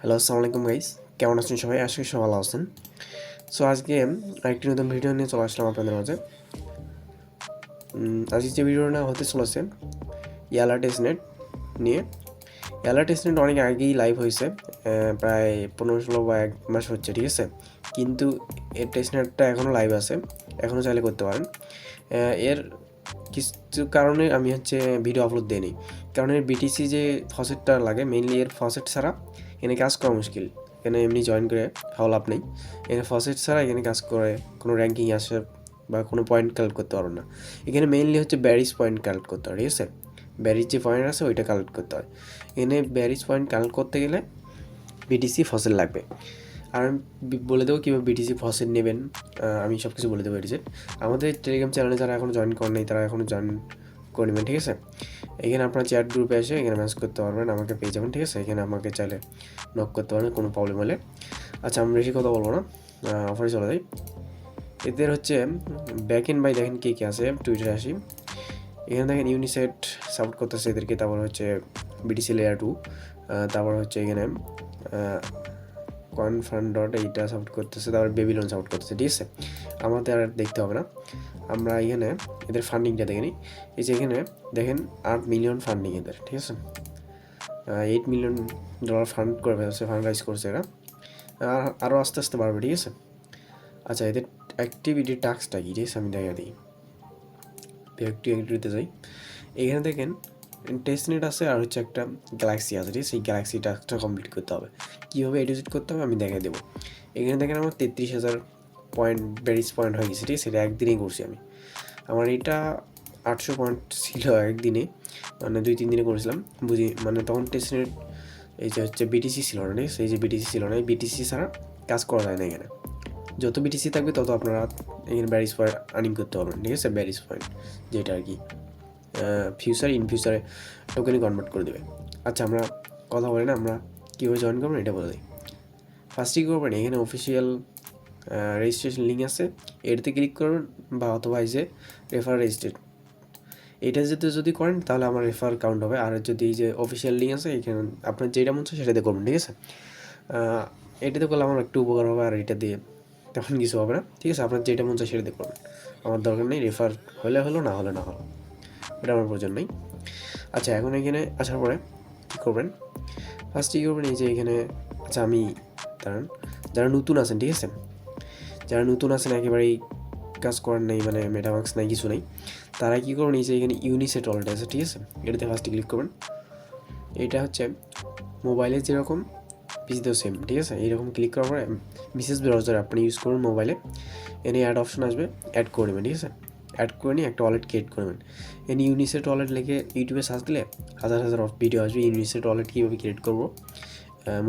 Hello আসসালামু আলাইকুম guys কেমন আছেন সবাই? আশা করি সবাই ভালো আছেন। সো আজকে আরেকটি নতুন ভিডিও নিয়ে চলে আসলাম আপনাদের মাঝে। আজকে যে ভিডিওটা হতে চলেছে, ইয়ালা টেস্টনেট নিয়ে। ইয়ালা টেস্টনেট অনেক আগেই লাইভ হয়েছে প্রায় পনেরো ষোলো বা এক মাস হচ্ছে, ঠিক আছে? কিন্তু এর টেস্টনেটটা এখনও লাইভ আছে এখনও চাইলে করতে পারেন। এর কারণে আমি হচ্ছে ভিডিও আপলোড দিইনি কারণ এর বিটিসি যে ফসেটটা লাগে মেইনলি এর ফসেট ছাড়া এখানে কাজ করা মুশকিল। এখানে এমনি জয়েন করে খাওয়া লাভ নেই। এখানে ফসেট ছাড়া এখানে কাজ করে, কোনো র্যাঙ্কিং আসে বা কোনো পয়েন্ট কালেক্ট করতে পারো না। এখানে মেইনলি হচ্ছে ব্যারিজ পয়েন্ট কালেক্ট করতে হয়, ঠিক আছে? ব্যারিজ যে পয়েন্ট আছে, ওইটা কালেক্ট করতে হয়। এখানে ব্যারিজ পয়েন্ট কালেক্ট করতে গেলে বিটিসি ফসেল লাগবে। আর আমি বলে দেবো কীভাবে বিটিসি ফসেল নেবেন। আমি সব কিছু বলে দেবো এডিজেট আমাদের টেলিগ্রাম চ্যানেলে যারা এখনও জয়েন করেন নাই, তারা এখনও জয়েন করে নেবেন, ঠিক আছে? এখানে আপনার চ্যাট গ্রুপে এসে এখানে ম্যাসেজ করতে পারবেন, আমাকে পেয়ে যাবেন, ঠিক আছে? এখানে আমাকে চাইলে নক করতে পারবেন, কোনো প্রবলেম হলে। আচ্ছা আমি বেশি কথা বলব না। অফারে চলে যাই। এদের হচ্ছে ব্যাক এন্ড বাই দেখেন কে কে আছে টুইটারে আসি। এখানে দেখেন ইউনিসেট সাপোর্ট করতেছে এদেরকে, তারপর হচ্ছে বিটিসি লেয়ার টু তারপর হচ্ছে এখানে কনফার্ম ডট এইটা সাপোর্ট করতেছে, তারপর বেবিলন সাপোর্ট করতেছে, ঠিক আছে? আমাদের আর দেখতে হবে না। আমরা এখানে এদের ফান্ডিংটা দেখে নিই। এই যে এখানে দেখেন আট মিলিয়ন ফান্ডিং এদের, ঠিক আছে? এইট মিলিয়ন ডলার ফান্ড করে ফেলছে ফান্ড রাইজ করছে এরা। আর আরও আস্তে আস্তে বাড়বে, ঠিক আছে? আচ্ছা এদের অ্যাক্টিভিটি টাস্কটা কি? ঠিক আছে, আমি দেখা দিই। একটু অ্যাক্টিভিটিতে যাই। এখানে দেখেন টেস্ট নেট আছে আর হচ্ছে একটা গ্যালাক্সি আছে, ঠিক এই গ্যালাক্সি টাস্কটা কমপ্লিট করতে হবে। কীভাবে এডিট করতে হবে আমি দেখাই দেবো। এখানে দেখেন আমার তেত্রিশ হাজার পয়েন্ট ব্যারিজ পয়েন্ট হয়ে গেছে, ঠিক এটা একদিনেই করছি আমি। আমার এটা আটশো পয়েন্ট ছিল একদিনে মানে দুই, তিন দিনে করেছিলাম। বুঝি মানে তখন টেস্ট নেট এই যে হচ্ছে বিটিসি ছিল না এই যে বিটিসি ছিল না, এই বিটিসি ছাড়া কাজ করা যায় না এখানে। যত বিটিসি থাকবে তত আপনারা এখানে ব্যারিজ পয়েন্ট আর্নিং করতে পারবেন, ঠিক আছে? ব্যারিজ পয়েন্ট যেটা আর কি। ফিউচার ইন ফিউচারে টোকেনে কনভার্ট করে দেবে। আচ্ছা আমরা কথা বলি না, আমরা কীভাবে জয়েন করবেন এটা বলে দিই। ফার্স্টে কী করবেন? এখানে অফিসিয়াল রেজিস্ট্রেশন লিঙ্ক আছে। এটাতে ক্লিক করবেন বা অথবা এই যে রেফার রেজিস্ট্রেট এটা যদি যদি করেন, তাহলে আমার রেফার কাউন্ট হবে। আর যদি এই যে অফিসিয়াল লিঙ্ক আছে, এখানে আপনার যেটা মন চায় সেটাতে করবেন, ঠিক আছে? এটাতে করলে আমার একটু উপকার হবে, আর এটা দিয়ে তেমন কিছু হবে না। ঠিক আছে? আপনার যেটা মন চায় সেটাতে করবেন। আমার দরকার নেই রেফার হলে হলো, না হলে না হলো। এটা আমার প্রয়োজন নেই। আচ্ছা এখন এখানে আসার পরে কী করবেন? ফার্স্টে কী করবেন, এই যে এখানে আচ্ছা আমি, দাঁড়ান, যারা নতুন আছেন, ঠিক আছে? যারা নতুন আছেন, একেবারেই কাজ করার নেই মানে মেটামার্কস নাই, কিছু নেই, তারা কী করবেন, এই যে এখানে ইউনিসেট অলরেডি আছে, ঠিক আছে? এটাতে ফার্স্টে ক্লিক করবেন। এটা হচ্ছে মোবাইলে যেরকম, পিসিতেও সেম ঠিক আছে? এইরকম ক্লিক করার পরে বিশেষ ব্রাউজার আপনি ইউজ করুন মোবাইলে এনে অ্যাড অপশন আসবে অ্যাড করে নেবেন, ঠিক আছে? অ্যাড করে নিয়ে একটা ওয়ালেট ক্রিয়েট করবেন এনে ইউনিসেট ওয়ালেট লিখে ইউটিউবে সার্চ দিলে হাজার হাজার অফ ভিডিও আসবে ইউনিসেট ওয়ালেট কীভাবে ক্রিয়েট করব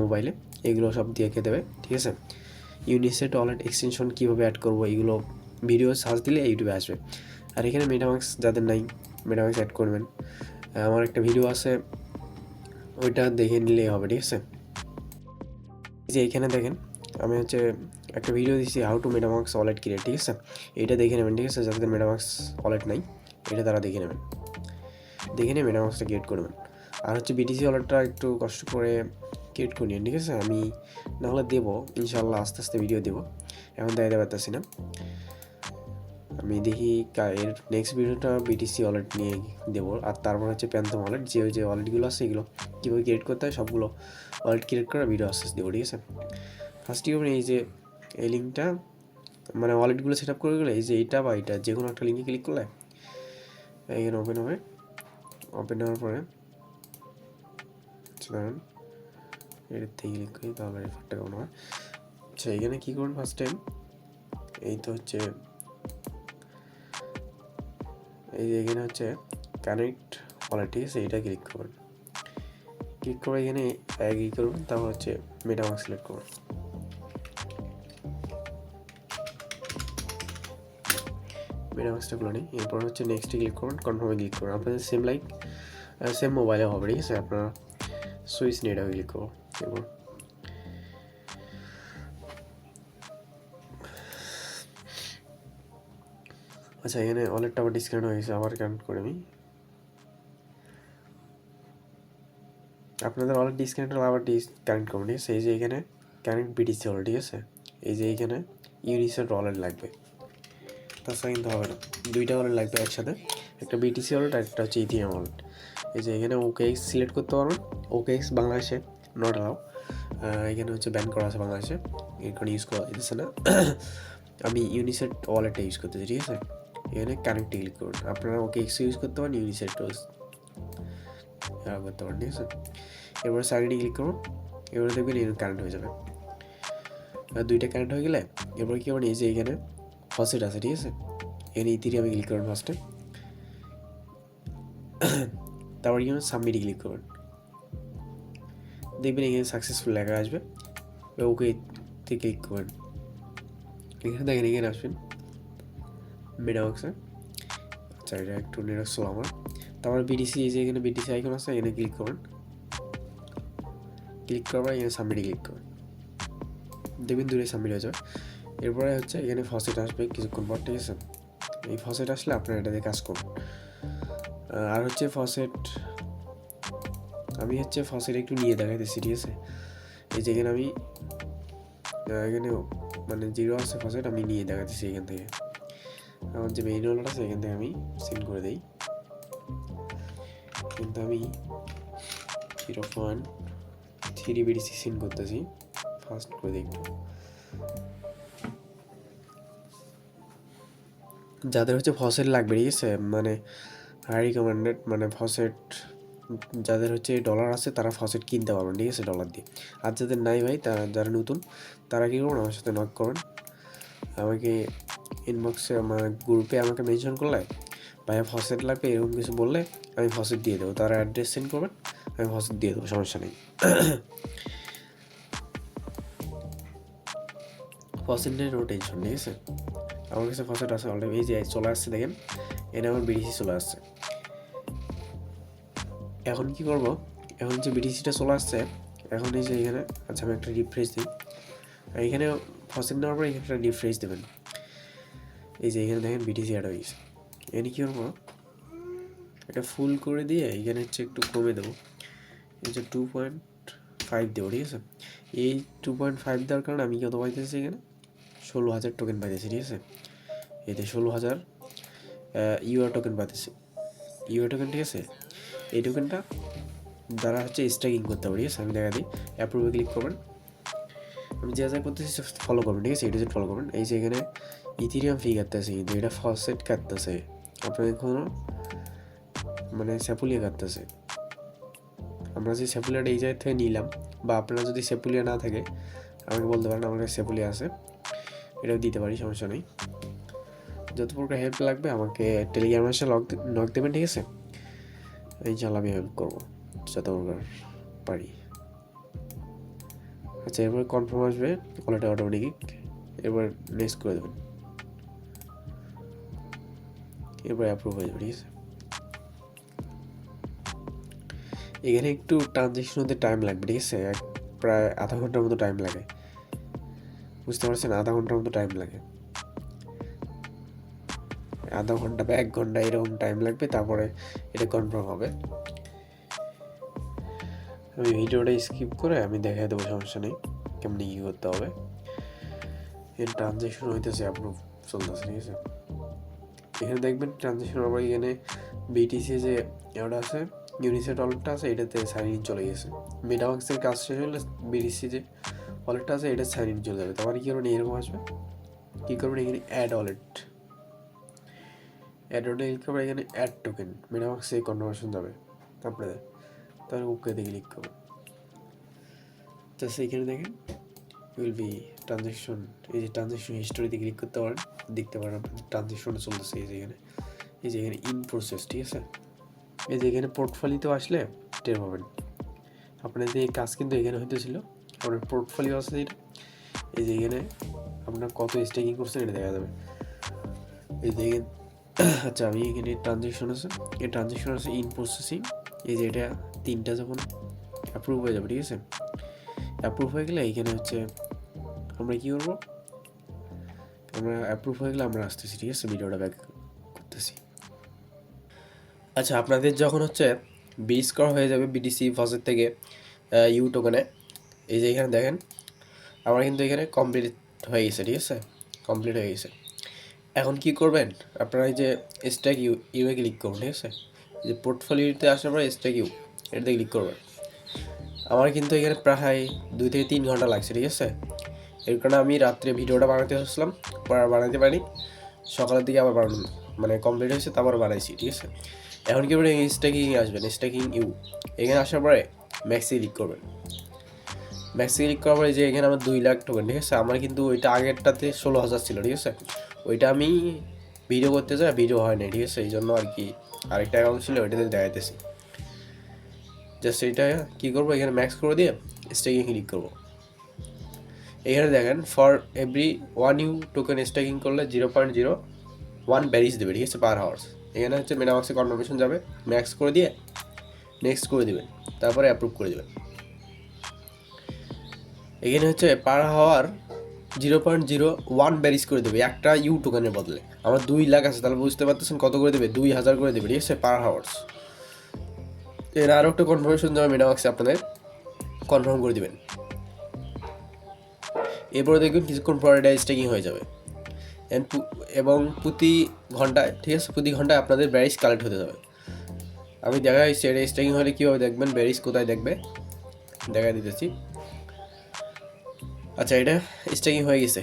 মোবাইলে এগুলো সব দিয়ে দেবে, ঠিক আছে? ইউনিসেট ওয়ালেট এক্সটেনশন কীভাবে অ্যাড করব, এগুলো ভিডিও সার্চ দিলে ইউটিউবে আসবে। আর এখানে মেটামাক্স যাদের নাই মেটামাক্স অ্যাড করবেন আমার একটা ভিডিও আছে, ওইটা দেখে নিলেই হবে, ঠিক আছে? যে এখানে দেখেন, আমি হচ্ছে একটা ভিডিও দিচ্ছি how to MetaMask wallet create ঠিক আছে? এটা দেখে নেবেন, ঠিক আছে? যাদের মেটামাক্স ওয়ালেট নাই, এটা তারা দেখে নেবেন। দেখে নিয়ে মেটামাক্সটা ক্রিয়েট করবেন আর হচ্ছে বিটিসি ওয়ালেটটা একটু কষ্ট করে ক্রিয়েট করে নিন, ঠিক আছে? আমি নাহলে দেবো ইনশাল্লাহ আস্তে আস্তে ভিডিও দেবো। এখন দেখাতে পারতেছি না। আমি দেখি এর নেক্সট ভিডিওটা বিটিসি ওয়ালেট নিয়ে দেবো। আর তারপর হচ্ছে প্যান্থম ওয়ালেট যে যে ওয়ালেটগুলো আছে, এগুলো কীভাবে ক্রিয়েট করতে হয়, সবগুলো ওয়ালেট ক্রিয়েট করা ভিডিও আস্তে আস্তে দেবো, ঠিক আছে? ফার্স্ট করবেন, এই যে এই লিঙ্কটা মানে ওয়ালেটগুলো সেট আপ করে গেলে এই যে এইটা বা এইটা, যে কোনো একটা লিঙ্কে ক্লিক করলে এখানে ওপেন হবে। ওপেন হওয়ার পরে আচ্ছা দাঁড়ান এটার থেকে ক্লিক করি, তাহলে রেফারটা কেমন হয়? আচ্ছা এখানে কী করবেন ফার্স্ট টাইম এই তো হচ্ছে, এই যে এখানে হচ্ছে কানেক্ট ওয়ালেট ঠিক আছে? এটা ক্লিক করবেন ক্লিক করে এখানে অ্যাগ্রি করবেন তারপর হচ্ছে মেটামার্ক সিলেক্ট করবেন মেটামার্কসটা খুলে নিই এরপর হচ্ছে নেক্সটে ক্লিক করবেন কনফার্মে ক্লিক করবেন আপনাদের সেম লাইক সেম মোবাইলে হবে ঠিক আছে আপনারা সুইচ নেটে ক্লিক করব এরপর আচ্ছা এখানে ওয়ালেটটা আবার ডিসকাউন্ট হয়ে গেছে, আবার কানেক্ট করে আমি আপনাদের ওয়ালেট ডিসকানেক্ট হলে আবার ডিসকানেক্ট করবেন ঠিক আছে? এই যে এখানে কানেক্ট বিটিসি হলো ঠিক আছে? এই যে এইখানে ইউনিসেট ওয়ালেট লাগবে। তাছাড়া কিন্তু হবে না। দুইটা ওয়ালেট লাগবে একসাথে। একটা বিটিসি ওয়ালেট আর একটা হচ্ছে ইথিএম ওয়ালেট এই যে এখানে ওকে এক্স সিলেক্ট করতে পারবেন ওকে এক্স বাংলাদেশে নট অ্যালাউ এখানে হচ্ছে ব্যান করা আছে বাংলাদেশে। এখানে ইউজ করা যেতেছে না। আমি ইউনিসেট ওয়ালেটটা ইউজ করতেছি, ঠিক আছে? এখানে কানেক্টে ক্লিক করুন। আপনারা ওকে এক্স ইউজ করতে পারেন ইউনিসেট করতে পারেন, ঠিক আছে? এবারে সাইডে ক্লিক করুন। এবারে দেখবেন এখানে কারেন্ট হয়ে যাবে। দুইটা কারেন্ট হয়ে গেলে এরপর কি করবেন এই যে এখানে ফসেট আছে ঠিক আছে এখানে ইথিরিয়ামে ক্লিক করবেন ফার্স্টে তারপর করবেন সাবমিটে ক্লিক করবেন দেখবেন এখানে সাকসেসফুল লেখা আসবে। ওকে ক্লিক করবেন এখানে দেখেন, এখানে আসবেন। মেডা বক্সে আচ্ছা এটা একটু নেটওয়ার্ক স্লো আমার। তারপর বিডিসি এই যে এখানে বিডিসি আইকন আছে, এখানে ক্লিক করবেন ক্লিক করবার এখানে সাবমিটে ক্লিক করবেন দেখবেন দূরে সাবমিট হয়ে যাবে। এরপরে হচ্ছে এখানে ফসেট আসবে কিছুক্ষণ পর ঠিক আছে? এই ফসেট আসলে আপনারা এটা দিয়ে কাজ আহ, আর হচ্ছে ফসেট আমি হচ্ছে ফসেট একটু নিয়ে দেখাইতেছি ঠিক আছে? এই যে এখানে আমি এখানে মানে জিরো আছে ফসেট আমি নিয়ে দেখাইতেছি এখান থেকে। আমার যে মেইন ওয়ালার আছে এখান থেকে আমি সেন্ড করে দিই। কিন্তু আমি zero point three BDC send করতেছি। ফার্স্ট করে দেখব। যাদের হচ্ছে ফসেট লাগবে, ঠিক আছে? মানে হাই রিকমেন্ডেড মানে ফসেট, যাদের হচ্ছে ডলার আছে, তারা ফসেট কিনতে পারবেন, ঠিক আছে ডলার দিয়ে। আর যাদের নাই ভাই, তারা, যারা নতুন, তারা কী করুন আমার সাথে নক করুন আমাকে ইনবক্সে আমার গ্রুপে আমাকে মেনশন করলে, ভাইয়া ফসেট লাগবে, এরকম কিছু বললে আমি ফসেট দিয়ে দেবো। তারা অ্যাড্রেস সেন্ড করবেন, আমি ফসেট দিয়ে দেবো, সমস্যা নেই। ফসেট নিয়ে নো টেনশন ঠিক আছে? আমার কাছে ফসেট আছে অলরেডি এই যে চলে আসছে দেখেন এনে আমার বিডিসি চলে আসছে। এখন কি করব? এখন যে বিডিসিটা চলে আসছে, এখন এই যে এখানে আচ্ছা আমি একটা রিফ্রেশ দিই। আর এখানে ফসেট নেওয়ার পর এখানে একটা রিফ্রেশ দেবেন। এই যে এখানে দেখেন বিটিসি অ্যাড হয়ে গেছে। এখানে কী করব? এটা ফুল করে দিয়ে এখানে হচ্ছে একটু কমে দেবো। যে টু পয়েন্ট ফাইভ দেবো, ঠিক আছে? এই টু পয়েন্ট ফাইভ দেওয়ার কারণে আমি কত পাইতেছি এখানে? ষোলো হাজার টোকেন পাইতেছি, ঠিক আছে? এতে ষোলো হাজার ইউআর টোকেন পাইতেছি। ইউআর টোকেন ঠিক আছে? এই টোকেনটা দ্বারা হচ্ছে স্ট্রাইকিং করতে পারি ঠিক আছে? আমি দেখা দিই। অ্যাপ্রুভে ক্লিক করবেন। আমি যা যা করতেছি ফলো করবেন, ঠিক আছে? এটা ফলো করবেন। এই যে এখানে ইথিরিয়াম ফি কাটতেছে কিন্তু, এটা ফসেট কাটতেছে। আপনাদের কোনো মানে স্যাপুলিয়া কাটতেছে। আমরা যে স্যাপুলিয়াটা এই জায়গা থেকে নিলাম, বা আপনারা যদি স্যাপুলিয়া না থাকে, আমাকে বলতে পারেন, আমার কাছে স্যাপুলিয়া আছে। এটাও দিতে পারি, সমস্যা নেই। যত প্রকার হেল্প লাগবে, আমাকে টেলিগ্রাম এসে লক নক দেবেন, ঠিক আছে? ইনশাল্লাহ আমি হেল্প করব যত প্রকার পারি। আচ্ছা এরপর কনফার্ম আসবে কলাটা অটোমেটিক এরপর নেক্সট করে দেবেন। এরপর অ্যাপ্রুভ হয়ে যাবে, ঠিক আছে? এখানে একটু ট্রানজেকশন হতে টাইম লাগবে, ঠিক আছে? প্রায় আধা ঘণ্টার মতো টাইম লাগে। বুঝতে পারছেন? আধা ঘণ্টার মতো টাইম লাগে। আধা ঘণ্টা বা এক ঘণ্টা এরকম টাইম লাগবে, তারপরে এটা কনফার্ম হবে। আমি ভিডিওটা স্কিপ করে আমি দেখাই দেবো, সমস্যা নেই। কেমনি কী করতে হবে। এর ট্রানজেকশন হইতেছে অ্যাপ্রুভ চলতেছে, ঠিক আছে? এখানে দেখবেন ট্রানজেকশন আবার এখানে বিটিসি যে এটা আছে ইউনিসেট ওয়ালেটটা আছে, এটাতে সাইন ইন চলে গেছে। মেটাবাক্সের কাজ শেষ হলে বিটিসি যে ওয়ালেটটা আছে, এটা সাইন ইন চলে যাবে। তারপরে কী করবেন এরকম আসবে? কী করবেন? এখানে add wallet add wallet click করবেন, এখানে অ্যাড টোকেন মেটাবাক্সে কনভার্সন যাবে। আপনাদের তাহলে ওকেতে ক্লিক করবেন তো সেইখানে দেখেন উইল বি ট্রানজ্যাকশন এই যে ট্রানজ্যাকশন হিস্টোরিতে ক্লিক করতে পারেন। দেখতে পারেন আপনাদের ট্রানজ্যাকশন চলতেছে এই যে এখানে। এই যে এখানে ইন প্রসেস ঠিক আছে? এই যে এখানে পোর্টফোলিওতে আসলে টের পাবেন। আপনাদের এই কাজ কিন্তু এখানে হইতেছিল। আপনার পোর্টফোলিও আছে। যেটা এই যে এখানে আপনার কত স্টেকিং করছেন এটা দেখা যাবে। এই যে আচ্ছা আমি এখানে ট্রানজ্যাকশন আছে। এই ট্রানজ্যাকশন আছে ইন প্রসেসিং এই যে এটা তিনটা যখন অ্যাপ্রুভ হয়ে যাবে, ঠিক আছে? অ্যাপ্রুভ হয়ে গেলে এখানে হচ্ছে আমরা কী করব? আমরা অ্যাপ্রুভ হয়ে গেলে আমরা আসতেছি, ঠিক আছে? ভিডিওটা ব্যাক করতেছি। আচ্ছা আপনাদের যখন হচ্ছে বিডি স্কোর হয়ে যাবে বিডিসি ফসের থেকে ইউ টোকেনে এই যে এখানে দেখেন, আমার কিন্তু এখানে কমপ্লিট হয়ে গেছে, ঠিক আছে? কমপ্লিট হয়ে গেছে। এখন কি করবেন? আপনারা এই যে স্ট্যাক ইউ ইউয়ে ক্লিক করুন, ঠিক আছে? যে পোর্টফোলিওতে আসার পরে স্ট্যাক ইউ এটাতে ক্লিক করবেন। আমার কিন্তু এখানে প্রায় দুই থেকে তিন ঘণ্টা লাগছে, ঠিক আছে? এর কারণে আমি রাত্রে ভিডিওটা বানাতে আসলাম পরে বানাতে পারি সকালের দিকে আবার বানানো মানে কমপ্লিট হয়েছে, তারপর বানাইছি, ঠিক আছে? এখন কি করবেন? স্ট্যাকিং আসবেন স্ট্যাকিং ইউ এখানে আসার পরে ম্যাক্সি ক্লিক করবেন। ম্যাক্সি ক্লিক করার পরে যে এখানে আমার দুই লাখ টোকেন ঠিক আছে? আমার কিন্তু ওইটা আগেরটাতে ষোলো হাজার ছিল, ঠিক আছে? ওইটা আমি ভিডিও করতে চাই ভিডিও হয় না ঠিক আছে? এই জন্য আর কি আরেকটা অ্যাকাউন্ট ছিল, ওইটাতে দেখাইতেছি। জাস্ট এইটা, কী করব? এখানে ম্যাক্স করে দিয়ে স্টেকিং ক্লিক করব। এখানে দেখেন for every one U token staking করলে জিরো পয়েন্ট জিরো ওয়ান ব্যারিজ দেবে, ঠিক আছে? পার হাওয়ার্স এখানে হচ্ছে মেটামাক্সে কনফার্মেশন যাবে ম্যাক্স করে দিয়ে নেক্সট করে দেবেন। তারপরে অ্যাপ্রুভ করে দেবেন। এখানে হচ্ছে per hour zero point zero one berries করে দেবে, একটা ইউ টোকেনের বদলে। আমার দুই লাখ আছে, তাহলে বুঝতে পারতেছেন কত করে দেবে? দুই হাজার করে দেবে, ঠিক আছে? পার হাওয়ার্স এর আরও একটা কনফার্মেশন যাবে মেটামাক্সে আপনাদের। কনফার্ম করে দিবেন। এরপরে দেখবেন কিছুক্ষণ পরে এটা স্টেকিং হয়ে যাবে। এবং প্রতি ঘন্টায়, ঠিক আছে? প্রতি ঘন্টায় আপনাদের ব্যারিজ কালেক্ট হতে যাবে আমি দেখা যাচ্ছে এটা স্টেকিং হলে কীভাবে দেখবেন? ব্যারিজ কোথায় দেখবে? দেখা দিতেছি। আচ্ছা এটা স্টেকিং হয়ে গেছে।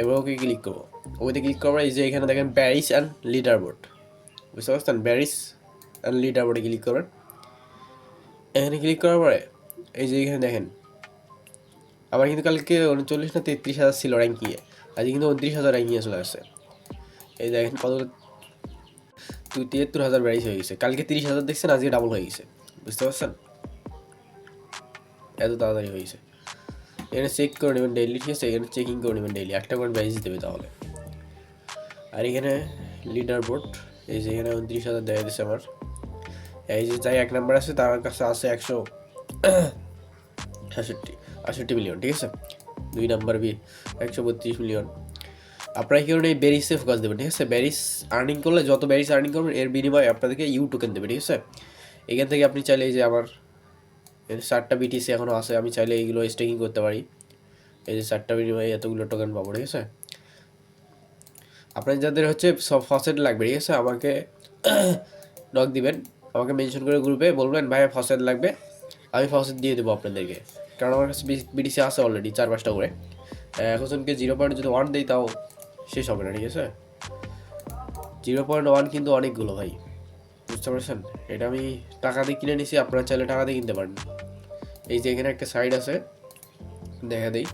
এবার ওকে ক্লিক করব। ওইতে ক্লিক করব এই যে এখানে দেখেন ব্যারিস অ্যান্ড লিডার বোর্ড বুঝতে পারছেন? ব্যারিস অ্যান্ড লিডার বোর্ডে ক্লিক করবেন। এখানে ক্লিক করার পরে এই যে এখানে দেখেন আমার কিন্তু কালকে উনচল্লিশ না তেত্রিশ হাজার ছিল র্যাঙ্কিংয়ে আজকে কিন্তু উনত্রিশ হাজার র্যাঙ্কিংয়ে চলে আসছে। এই দেখেন কত তিয়াত্তর হাজার ব্যারিস হয়ে গেছে। কালকে তিরিশ হাজার দেখছেন, আজকে ডাবল হয়ে গেছে। বুঝতে পারছেন? এত তাড়াতাড়ি হয়ে গেছে। এখানে চেক করে নেবেন ডেইলি ঠিক আছে এখানে চেকিং করে নেবেন ডেইলি একটা করে ব্যারিস দেবে তাহলে। আর এখানে লিডার বোর্ড এই যে এখানে উনত্রিশ হাজার দেওয়া দিচ্ছে আমার। এই যে যাই এক নাম্বার আছে, তার কাছে আছে একশো সাতষট্টি আটষট্টি মিলিয়ন ঠিক আছে? দুই নাম্বার বি একশো বত্রিশ মিলিয়ন আপনারা কি এই ব্যারিসে ফোকাস দেবেন, ঠিক আছে? ব্যারিস আর্নিং করলে, যত ব্যারিস আর্নিং করবেন, এর বিনিময়ে আপনাদেরকে ইউ টোকেন দেবে, ঠিক আছে? এখান থেকে আপনি চাইলে এই যে আমার এর চারটা বিটিসি এখনও আছে, আমি চাইলে এইগুলো স্টেকিং করতে পারি। এই যে চারটা বিনিময়ে এতগুলো টোকেন পাবো, ঠিক আছে? আপনার যাদের হচ্ছে সব ফসেট লাগবে, ঠিক আছে? আমাকে নক দিবেন, আমাকে মেনশন করে গ্রুপে বলবেন, ভাই ফসেট লাগবে, আমি ফসেট দিয়ে দেবো আপনাদেরকে। কারণ আমার কাছে বিটিসি আছে অলরেডি চার পাঁচটা করে। একজনকে জিরো পয়েন্ট যদি ওয়ান দেই, তাও শেষ হবে না, ঠিক আছে? জিরো পয়েন্ট ওয়ান কিন্তু অনেকগুলো, ভাই। বুঝতে পারছেন? এটা আমি টাকা দিয়ে কিনে নিছি, আপনারা চাইলে টাকা দিয়ে কিনতে পারেন। এই যে এখানে একটা সাইড আছে, দেখা দেই।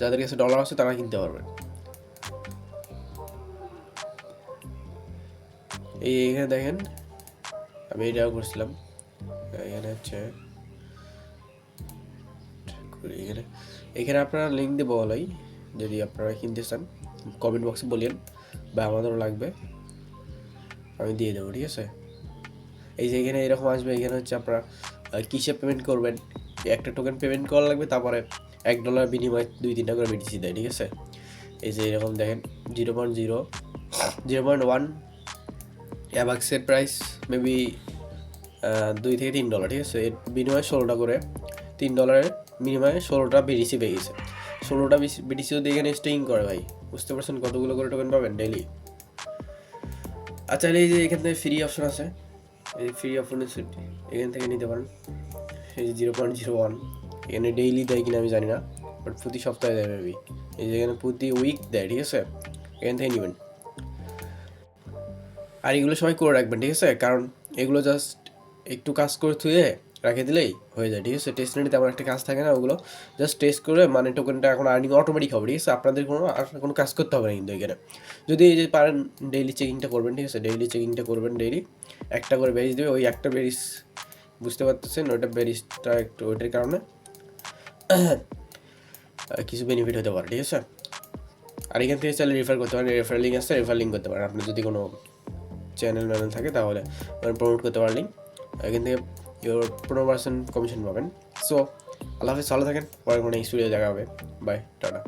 যাদের কাছে ডলার আছে, তারা কিনতে পারবেন এই এখানে দেখেন, আমি এটাও করছিলাম। এখানে হচ্ছে, এখানে এখানে আপনারা লিঙ্ক দেবো বলাই, যদি আপনারা কিনতে চান কমেন্ট বক্সে বলেন, বা আমাদেরও লাগবে। আমি দিয়ে দেবো, ঠিক আছে? এই যে এখানে এরকম আসবে, এখানে হচ্ছে আপনারা কিসে পেমেন্ট করবেন? একটা টোকেন পেমেন্ট করা লাগবে, তারপরে এক ডলার বিনিময়ে দুই, তিনটা করে বিটিসি দেয়, ঠিক আছে? এই যে এরকম দেখেন zero point zero zero point one অ্যাবাক্সের price maybe দুই থেকে তিন ডলার ঠিক আছে? এর বিনিময়ে ষোলোটা করে, তিন ডলারের বিনিময়ে ষোলোটা বিডিসি পেয়ে গেছে। ষোলোটা বিডিসি যদি এখানে স্টেইং করে ভাই, বুঝতে পারছেন কতগুলো করে টোকেন পাবেন আচ্ছা এই যে এখান থেকে ফ্রি অপশন আছে, এই ফ্রি অপশনের অপশন এখান থেকে নিতে পারেন। এই যে জিরো পয়েন্ট জিরো ওয়ান এখানে ডেইলি দেয় কিনা আমি জানি না বাট প্রতি সপ্তাহে দেয় মেবি এই যে এখানে প্রতি উইক দেয়, ঠিক আছে? এখান থেকে নেবেন। আর এগুলো সবাই করে রাখবেন, ঠিক আছে? কারণ এগুলো জাস্ট একটু কাজ করে থুয়ে রেখে দিলেই হয়ে যায়, ঠিক আছে? টেস্ট নেটে তেমন একটা কাজ থাকে না, ওগুলো জাস্ট টেস্ট করে মানে টোকেনটা এখন আর্নিং অটোমেটিক হবে, ঠিক আছে? আপনাদের কোনো কোনো কাজ করতে হবে না কিন্তু এখানে। যদি এই যে পারেন ডেইলি চেকিংটা করবেন, ঠিক আছে? ডেইলি চেকিংটা করবেন ডেইলি একটা করে বেরিস দেবে, ওই একটা বেরিস বুঝতে পারতেছেন? ওইটা বেরিসটা একটু ওইটার কারণে কিছু বেনিফিট হতে পারে, ঠিক আছে? আর এখান থেকে চাইলে রেফার করতে পারেন রেফার লিঙ্ক আছে রেফার লিঙ্ক করতে পারেন। আপনার যদি কোনো চ্যানেল ম্যানেল থাকে তাহলে প্রমোট করতে পারেন এখান থেকে ইউর পনেরো কমিশন পাবেন। সো আল্লাহ হাফিজ, ভালো থাকেন। পরে কোনো স্টুডিও দেখা হবে। Bye tata.